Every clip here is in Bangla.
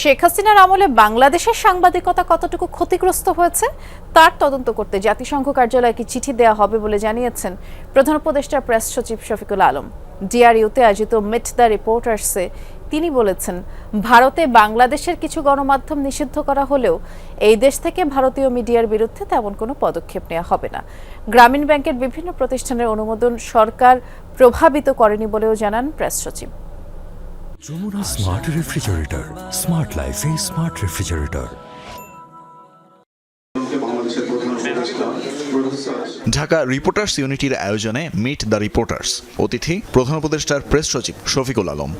শেখ হাসিনার আমলে বাংলাদেশের সাংবাদিকতা কতটুকু ক্ষতিগ্রস্ত হয়েছে, তার তদন্ত করতে জাতিসংঘ কার্যালয়কে চিঠি দেওয়া হবে বলে জানিয়েছেন প্রধান উপদেষ্টা প্রেস সচিব শফিকুল আলম। ডিআরইউতে আয়োজিত মিট দ্য রিপোর্টার্সে তিনি বলেছেন, ভারতে বাংলাদেশের কিছু গণমাধ্যম নিষিদ্ধ করা হলেও এই দেশ থেকে ভারতীয় মিডিয়ার বিরুদ্ধে তেমন কোনো পদক্ষেপ নেওয়া হবে না। গ্রামীণ ব্যাংকের বিভিন্ন প্রতিষ্ঠানের অনুমোদন সরকার প্রভাবিত করেনি বলেও জানান প্রেস সচিব। যমুনা স্মার্ট রেফ্রিজারেটর স্মার্ট লাইফে স্মার্ট রেফ্রিজারেটর। ঢাকা রিপোর্টার্স ইউনিটির আয়োজনে মিট দ্য রিপোর্টার্স অতিথি, প্রধান উপদেষ্টার প্রেস সচিব শফিকুল আলম।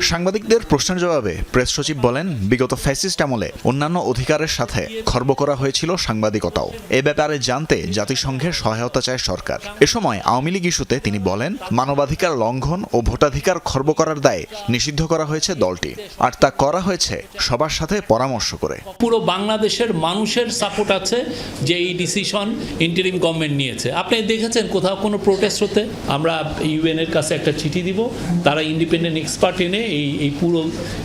সাংবাদিকদের প্রশ্নের জবাবে প্রেস সচিব বলেন, বিগত ফ্যাসিস্ট আমলে অন্যান্য অধিকারের সাথে খর্ব করা হয়েছিল সাংবাদিকতাও। এ ব্যাপারে জানতে জাতিসংঘের সহায়তা চায় সরকার। এ সময় আওয়ামী লীগ ইস্যুতে তিনি বলেন, মানবাধিকার লঙ্ঘন ও ভোটাধিকার খর্ব করার দায়ে নিষিদ্ধ করা হয়েছে দলটি। আর তা করা হয়েছে সবার সাথে পরামর্শ করে। পুরো বাংলাদেশের মানুষের সাপোর্ট আছে যে এই ডিসিশন ইন্টারিম গভর্নমেন্ট নিয়েছে। আপনি দেখেছেন কোথাও কোনো প্রোটেস্ট হতে? আমরা ইউএনের কাছে একটা চিঠি দিব। তারা ইন্ডিপেন্ডেন্ট এক্সপার্ট এনে এই এই পুরো,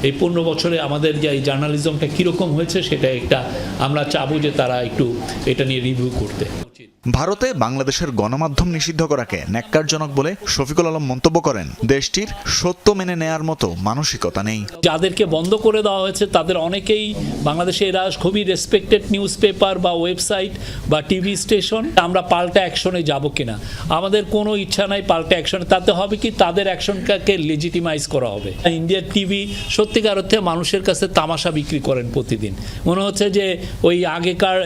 এই পনেরো বছরে আমাদের যে এই জার্নালিজমটা কীরকম হয়েছে সেটা একটা আমরা চাবো যে তারা একটু এটা নিয়ে রিভিউ করতে। ভারতে বাংলাদেশের গণমাধ্যম নিষিদ্ধ করাকে ন্যাক্কারজনক বলে শফিকুল আলম মন্তব্য করেন। দেশটির সত্য মেনে নেয়ার মতো মানসিকতা নেই। যাদেরকে বন্ধ করে দেওয়া হয়েছে তাদের অনেকেই বাংলাদেশে এরা খুবই রেসপেক্টেড নিউজ পেপার বা ওয়েবসাইট বা টিভি স্টেশন আমরা পাল্টা অ্যাকশনে যাব কিনা? আমাদের কোনো ইচ্ছা নাই পাল্টা অ্যাকশনে তাতে হবে কি? তাদের অ্যাকশনটাকে লেজিটিমাইজ করা হবে। ইন্ডিয়ার টিভি সত্যিকার অর্থে মানুষের কাছে তামাশা বিক্রি করেন প্রতিদিন। মনে হচ্ছে যে ওই আগেকার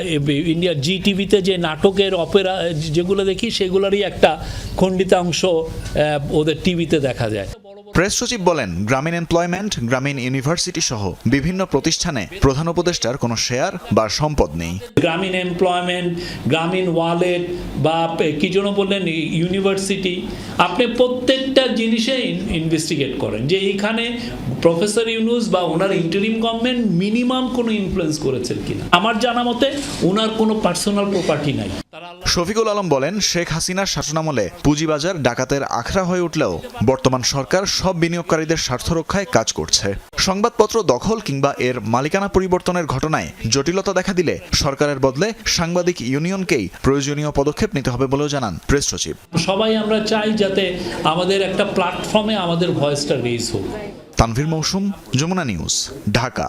ইন্ডিয়ার জি টিভিতে যে নাটকের অপেরা যেগুলো দেখি সেগুলোরই একটা খণ্ডিতাংশ ওদের টিভিতে দেখা যায়। প্রেস সচিব বলেন গ্রামীণ এমপ্লয়মেন্ট গ্রামীণ ইউনিভার্সিটি সহ বিভিন্ন প্রতিষ্ঠানে প্রধান উপদেষ্টার কোনো শেয়ার বা সম্পদ নেই। গ্রামীণ এমপ্লয়মেন্ট গ্রামীণ ওয়ালেট বা কি জন্য বললেন ইউনিভার্সিটি আপনি প্রত্যেকটা জিনিসে ইনভেস্টিগেট করেন। যে এইখানে প্রফেসর ইউনুস বা ওনার ইন্টারিম গভর্নমেন্ট মিনিমাম কোনো ইনফ্লুয়েন্স করেছেন কিনা। আমার জানা মতে ওনার কোনো পার্সোনাল প্রপার্টি নাই। শফিকুল আলম বলেন শেখ হাসিনার শাসনামলে পুঁজিবাজার ডাকাতের আখড়া হয়ে উঠলেও বর্তমান সরকার সব বিনিয়োগকারীদের স্বার্থ রক্ষায় কাজ করছে। সংবাদপত্র দখল কিংবা এর মালিকানা পরিবর্তনের ঘটনায় জটিলতা দেখা দিলে সরকারের বদলে সাংবাদিক ইউনিয়নকেই প্রয়োজনীয় পদক্ষেপ নিতে হবে বলেও জানান প্রেস সচিব। সবাই আমরা চাই যাতে আমাদের একটা প্ল্যাটফর্মে আমাদের ভয়েসটা রেজ হোক। তানভীর মৌসুম যমুনা নিউজ ঢাকা।